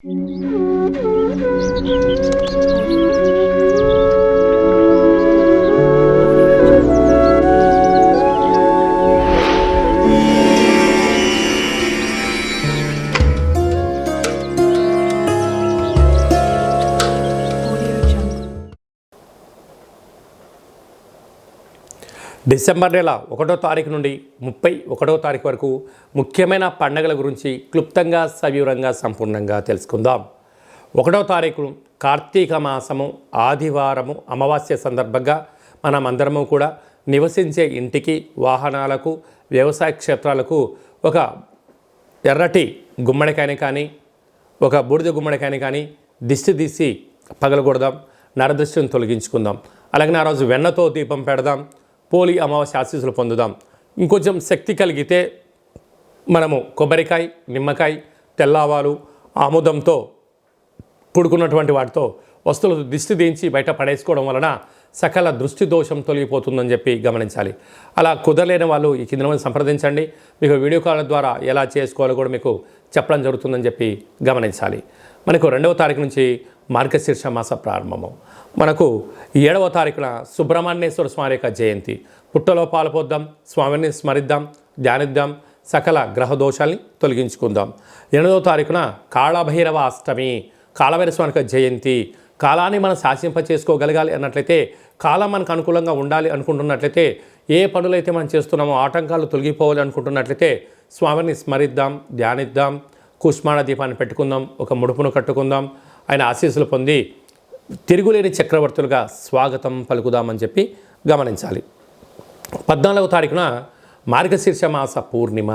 Thank you. December నెల ఒకటో తారీఖు నుండి ముప్పై ఒకటో తారీఖు వరకు ముఖ్యమైన పండగల గురించి క్లుప్తంగా సవివరంగా సంపూర్ణంగా తెలుసుకుందాం. ఒకటో తారీఖు కార్తీక మాసము ఆదివారము అమావాస్య సందర్భంగా మనం అందరము కూడా నివసించే ఇంటికి వాహనాలకు వ్యవసాయ క్షేత్రాలకు ఒక ఎర్రటి గుమ్మడికాయని కానీ ఒక బూడిద గుమ్మడికాయని కానీ దిష్టి తీసి పగలగొడదాం నరదృష్టిని తొలగించుకుందాం. అలాగే ఆ రోజు వెన్నతో దీపం పెడదాం. పోలి అమావాస్య ఆశీస్సులు పొందుదాం. ఇంకొంచెం శక్తి కలిగితే మనము కొబ్బరికాయ నిమ్మకాయ తెల్లావాలు ఆముదంతో కూడుకున్నటువంటి వాటితో వస్తువులు దిష్టి దించి బయట పడేసుకోవడం వలన సకల దృష్టి దోషం తొలగిపోతుందని చెప్పి గమనించాలి. అలా కుదరలేని వాళ్ళు ఈ కింద మంది సంప్రదించండి. మీకు వీడియో కాల్ ద్వారా ఎలా చేసుకోవాలో కూడా మీకు చెప్పడం జరుగుతుందని చెప్పి గమనించాలి. మనకు రెండవ తారీఖు నుంచి మార్గశీర్ష మాస ప్రారంభము. మనకు ఏడవ తారీఖున సుబ్రహ్మణ్యేశ్వర స్వామి యొక్క జయంతి. పుట్టలో పాల్పొద్దాం స్వామిని స్మరిద్దాం ధ్యానిద్దాం సకల గ్రహ దోషాల్ని తొలగించుకుందాం. ఎనిమిదవ తారీఖున కాళభైరవ అష్టమి కాళభైరవ స్వామి యొక్క జయంతి. కాలాన్ని మనం శాసింప చేసుకోగలగాలి అన్నట్లయితే కాలం మనకు అనుకూలంగా ఉండాలి అనుకుంటున్నట్లయితే ఏ పనులైతే మనం చేస్తున్నామో ఆటంకాలు తొలగిపోవాలి అనుకుంటున్నట్లయితే స్వామిని స్మరిద్దాం ధ్యానిద్దాం కుష్మాణ దీపాన్ని పెట్టుకుందాం ఒక ముడుపును కట్టుకుందాం ఆయన ఆశీస్సులు పొంది తిరుగులేని చక్రవర్తులుగా స్వాగతం పలుకుదామని చెప్పి గమనించాలి. పద్నాలుగవ తారీఖున మార్గశీర్ష మాస పూర్ణిమ.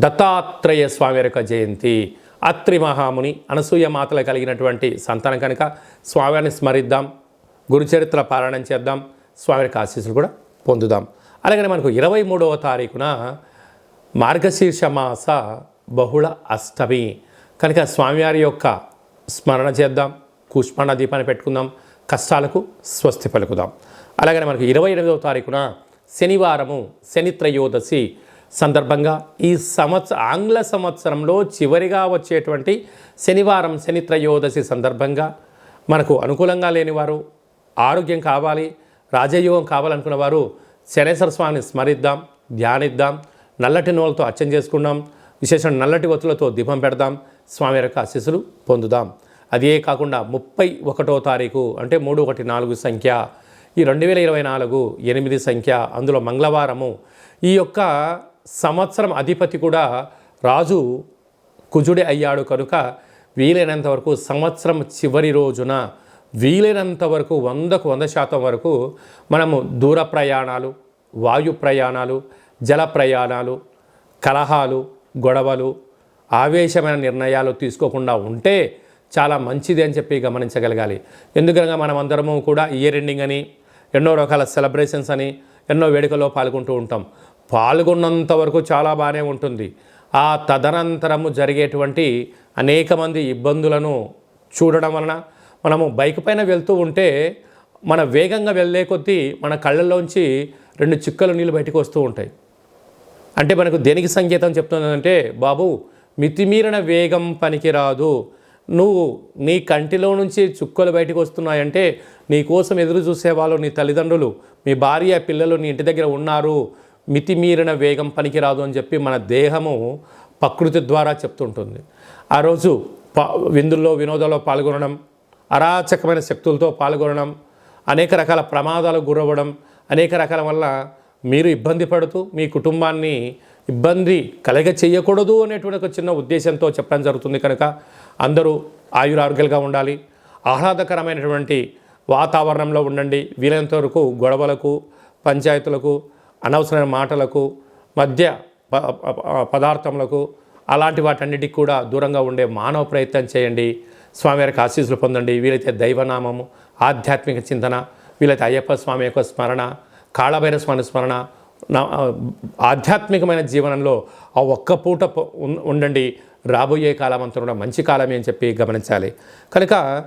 దత్తాత్రేయ స్వామి యొక్క జయంతి. అత్రి మహాముని అనసూయ మాతలు కలిగినటువంటి సంతానం కనుక స్వామిని స్మరిద్దాం. గురుచరిత్ర పారాయణం చేద్దాం. స్వామి యొక్క ఆశీస్సులు కూడా పొందుదాం. అలాగనే మనకు ఇరవై మూడవ తారీఖున మార్గశీర్ష మాస బహుళ అష్టమి. కనుక స్వామివారి యొక్క స్మరణ చేద్దాం కూష్మాండ దీపాన్ని పెట్టుకుందాం కష్టాలకు స్వస్తి పలుకుదాం. అలాగనే మనకు ఇరవై ఎనిమిదవ తారీఖున శనివారము శని త్రయోదశి సందర్భంగా ఈ సంవత్సర ఆంగ్ల సంవత్సరంలో చివరిగా వచ్చేటువంటి శనివారం శని త్రయోదశి సందర్భంగా మనకు అనుకూలంగా లేనివారు ఆరోగ్యం కావాలి రాజయోగం కావాలనుకున్న వారు శనేశ్వర స్వామిని స్మరిద్దాం ధ్యానిద్దాం నల్లటి నూలతో అర్చన చేసుకుందాం విశేషం నల్లటి ఒత్తులతో దీపం పెడదాం స్వామి యొక్క ఆశీస్సులు పొందుదాం. అదే కాకుండా ముప్పై ఒకటో తారీఖు అంటే మూడు ఒకటి నాలుగు సంఖ్య ఈ రెండు వేల ఇరవై నాలుగు ఎనిమిది సంఖ్య అందులో మంగళవారము. ఈ యొక్క సంవత్సరం అధిపతి కూడా రాజు కుజుడి అయ్యాడు కనుక వీలైనంత వరకు సంవత్సరం చివరి రోజున వీలైనంత వరకు వందకు వంద శాతం వరకు మనము దూర ప్రయాణాలు వాయు ప్రయాణాలు జల ప్రయాణాలు కలహాలు గొడవలు ఆవేశమైన నిర్ణయాలు తీసుకోకుండా ఉంటే చాలా మంచిది అని చెప్పి గమనించగలగాలి. ఎందుకనగా మనం అందరము కూడా ఇయర్ ఎండింగ్ అని ఎన్నో రకాల సెలబ్రేషన్స్ అని ఎన్నో వేడుకల్లో పాల్గొంటూ ఉంటాం. పాల్గొన్నంత వరకు చాలా బాగానే ఉంటుంది. ఆ తదనంతరము జరిగేటువంటి అనేక మంది ఇబ్బందులను చూడడం వలన మనము బైక్ పైన వెళ్తూ ఉంటే మన వేగంగా వెళ్ళే కొద్దీ మన కళ్ళల్లోంచి రెండు చిక్కలు నీళ్ళు బయటకు వస్తూ ఉంటాయి. అంటే మనకు దేనికి సంకేతం చెప్తుందంటే బాబు మితిమీరిన వేగం పనికిరాదు. నువ్వు నీ కంటిలో నుంచి చుక్కలు బయటకు వస్తున్నాయంటే నీ కోసం ఎదురు చూసేవాళ్ళు నీ తల్లిదండ్రులు మీ భార్య పిల్లలు నీ ఇంటి దగ్గర ఉన్నారు. మితిమీరిన వేగం పనికిరాదు అని చెప్పి మన దేహము ప్రకృతి ద్వారా చెప్తుంటుంది. ఆ రోజు ప విందుల్లో వినోదాల్లో పాల్గొనడం అరాచకమైన శక్తులతో పాల్గొనడం అనేక రకాల ప్రమాదాలకు గురవ్వడం అనేక రకాల వల్ల మీరు ఇబ్బంది పడుతూ మీ కుటుంబాన్ని ఇబ్బంది కలగ చేయకూడదు అనేటువంటి ఒక చిన్న ఉద్దేశంతో చెప్పడం జరుగుతుంది కనుక అందరూ ఆయురారోగ్యాలుగా ఉండాలి. ఆహ్లాదకరమైనటువంటి వాతావరణంలో ఉండండి. వీలైనంత వరకు గొడవలకు పంచాయతీలకు అనవసరమైన మాటలకు మధ్య ప- పదార్థములకు అలాంటి వాటన్నిటికి కూడా దూరంగా ఉండే మానవ ప్రయత్నం చేయండి. స్వామివారికి ఆశీస్సులు పొందండి. వీలైతే దైవనామము ఆధ్యాత్మిక చింతన వీలైతే అయ్యప్ప స్వామి యొక్క స్మరణ కాళభైర స్వామి స్మరణ నా- ఆధ్యాత్మికమైన జీవనంలో ఆ ఒక్క పూట ఉండండి. రాబోయే కాలం అంతా కూడా మంచి కాలమే అని చెప్పి గమనించాలి. కనుక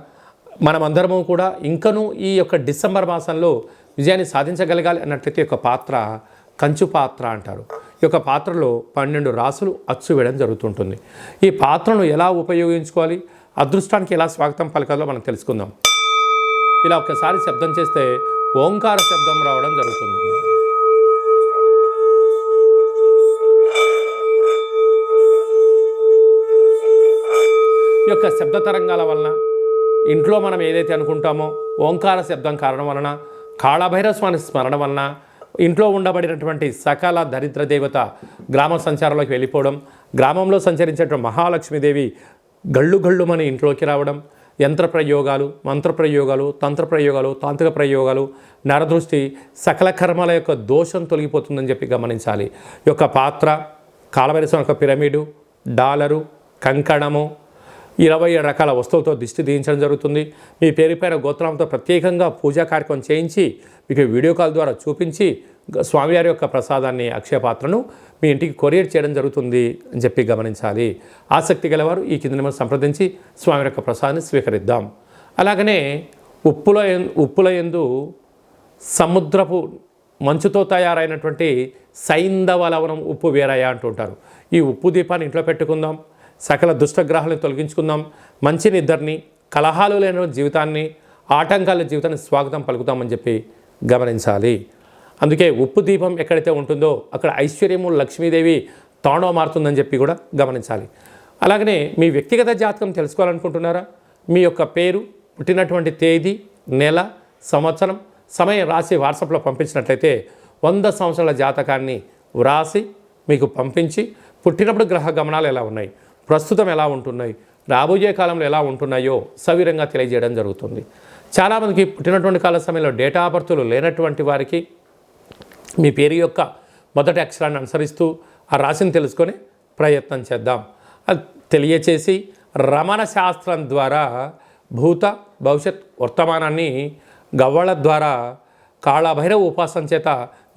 మనమందరము కూడా ఇంకనూ ఈ యొక్క డిసెంబర్ మాసంలో విజయాన్ని సాధించగలగాలి అన్నట్లయితే ఒక పాత్ర కంచు పాత్ర అంటారు. ఈ యొక్క పాత్రలో పన్నెండు రాసులు అచ్చు వేయడం జరుగుతుంటుంది. ఈ పాత్రను ఎలా ఉపయోగించుకోవాలి? అదృష్టానికి ఎలా స్వాగతం పలకాలో మనం తెలుసుకుందాం. ఇలా ఒకసారి శబ్దం చేస్తే ఓంకార శబ్దం రావడం జరుగుతుంది. యొక్క శబ్ద తరంగాల వలన ఇంట్లో మనం ఏదైతే అనుకుంటామో ఓంకార శబ్దం కారణం వలన కాళభైరవ స్వామి స్మరణ వలన ఇంట్లో ఉండబడినటువంటి సకల దరిద్ర దేవత గ్రామ సంచారంలోకి వెళ్ళిపోవడం గ్రామంలో సంచరించేటువంటి మహాలక్ష్మీదేవి గళ్ళు మన ఇంట్లోకి రావడం యంత్ర ప్రయోగాలు మంత్ర ప్రయోగాలు తంత్ర ప్రయోగాలు తాంత్రిక ప్రయోగాలు నరదృష్టి సకల కర్మల యొక్క దోషం తొలగిపోతుందని చెప్పి గమనించాలి. ఈ యొక్క పాత్ర కాలవరిసం యొక్క పిరమిడు డాలరు కంకణము ఇరవై ఏడు రకాల వస్తువులతో దిష్టి తీయించడం జరుగుతుంది. మీ పేరుపైన గోత్రంతో ప్రత్యేకంగా పూజా కార్యక్రమం చేయించి మీకు వీడియో కాల్ ద్వారా చూపించి స్వామివారి యొక్క ప్రసాదాన్ని అక్షయ పాత్రను మీ ఇంటికి కొరియర్ చేయడం జరుగుతుంది అని చెప్పి గమనించాలి. ఆసక్తి గలవారు ఈ కింద నెంబర్ సంప్రదించి స్వామి యొక్క ప్రసాదాన్ని స్వీకరిద్దాం. అలాగనే ఉప్పుల ఉప్పుల ఎందు సముద్రపు మంచుతో తయారైనటువంటి సైంధవ లవణం ఉప్పు వేరయ్య అంటుంటారు. ఈ ఉప్పు దీపాన్ని ఇంట్లో పెట్టుకుందాం. సకల దుష్టగ్రహాలను తొలగించుకుందాం. మంచి నిద్రని కలహాలు లేని జీవితాన్ని ఆటంకాల జీవితాన్ని స్వాగతం పలుకుతామని చెప్పి గమనించాలి. అందుకే ఉప్పు దీపం ఎక్కడైతే ఉంటుందో అక్కడ ఐశ్వర్యము లక్ష్మీదేవి తాండవ మారుతుందని చెప్పి కూడా గమనించాలి. అలాగనే మీ వ్యక్తిగత జాతకం తెలుసుకోవాలనుకుంటున్నారా? మీ యొక్క పేరు పుట్టినటువంటి తేదీ నెల సంవత్సరం సమయం రాసి వాట్సాప్లో పంపించినట్లయితే వంద సంవత్సరాల జాతకాన్ని వ్రాసి మీకు పంపించి పుట్టినప్పుడు గ్రహ గమనాలు ఎలా ఉన్నాయి? ప్రస్తుతం ఎలా ఉంటున్నాయి? రాబోయే కాలంలో ఎలా ఉంటున్నాయో సవిరంగా తెలియజేయడం జరుగుతుంది. చాలామందికి పుట్టినటువంటి కాల సమయంలో డేటా ఆఫ్ బర్తులు లేనటువంటి వారికి మీ పేరు యొక్క మొదటి అక్షరాన్ని అనుసరిస్తూ ఆ రాశిని తెలుసుకొని ప్రయత్నం చేద్దాం. అది తెలియచేసి రమణ శాస్త్రం ద్వారా భూత భవిష్యత్ వర్తమానాన్ని గవ్వళ ద్వారా కాళభైరవ ఉపాసన చేత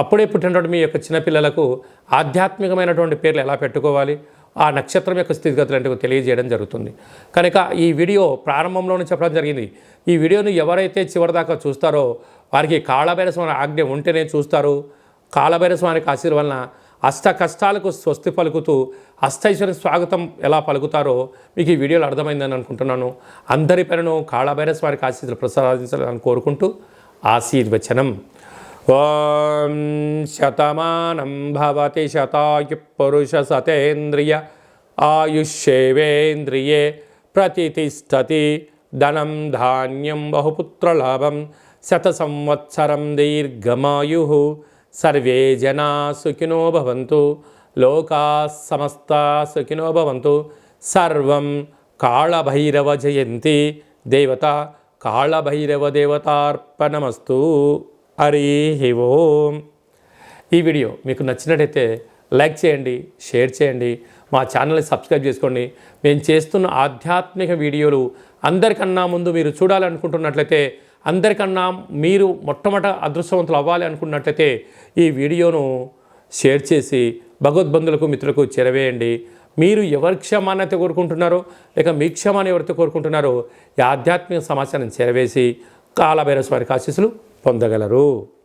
అప్పుడే పుట్టినటువంటి మీ యొక్క చిన్నపిల్లలకు ఆధ్యాత్మికమైనటువంటి పేర్లు ఎలా పెట్టుకోవాలి? ఆ నక్షత్రం యొక్క స్థితిగతులు అంటే తెలియజేయడం జరుగుతుంది. కనుక ఈ వీడియో ప్రారంభంలోనే చెప్పడం జరిగింది. ఈ వీడియోను ఎవరైతే చివరిదాకా చూస్తారో వారికి కాళభైర స్వామి ఆజ్ఞ ఉంటేనే చూస్తారు. కాళభైర స్వామికి ఆశీర్వలన అష్ట కష్టాలకు స్వస్తి పలుకుతూ అష్టైశ్వర్య స్వాగతం ఎలా పలుకుతారో మీకు ఈ వీడియోలో అర్థమైందని అనుకుంటున్నాను. అందరి పేరును కాళభైర స్వామికి ఆశీస్సులు ప్రసాదించాలని కోరుకుంటూ ఆశీర్వచనం. ఓం శతమానం భవతి శతాయు పురుష సతేంద్రియ ఆయుష్యేవేంద్రియే ప్రతిష్టతి ధనం ధాన్యం బహుపుత్రలాభం శత సంవత్సరం దీర్ఘమాయు సర్వే జనా సుఖినో భవంతు లోకా సమస్త సుఖినో భవంతు సర్వం కాళభైరవ జయంతి దేవత కాళభైరవ దేవతార్పణమస్తు హరి ఓం. ఈ వీడియో మీకు నచ్చినట్టయితే లైక్ చేయండి షేర్ చేయండి మా ఛానల్ని సబ్స్క్రైబ్ చేసుకోండి. మేము చేస్తున్న ఆధ్యాత్మిక వీడియోలు అందరికన్నా ముందు మీరు చూడాలనుకుంటున్నట్లయితే అందరికన్నా మీరు మొట్టమొదట అదృష్టవంతులు అవ్వాలి అనుకున్నట్లయితే ఈ వీడియోను షేర్ చేసి భగవద్బంధులకు మిత్రులకు చేరవేయండి. మీరు ఎవరి క్షమాన్ని కోరుకుంటున్నారో లేక మీ క్షమాన్ని ఎవరితో కోరుకుంటున్నారో ఈ ఆధ్యాత్మిక సమాచారం చేరవేసి కాలభైరవ వారికి ఆశీస్సులు పొందగలరు.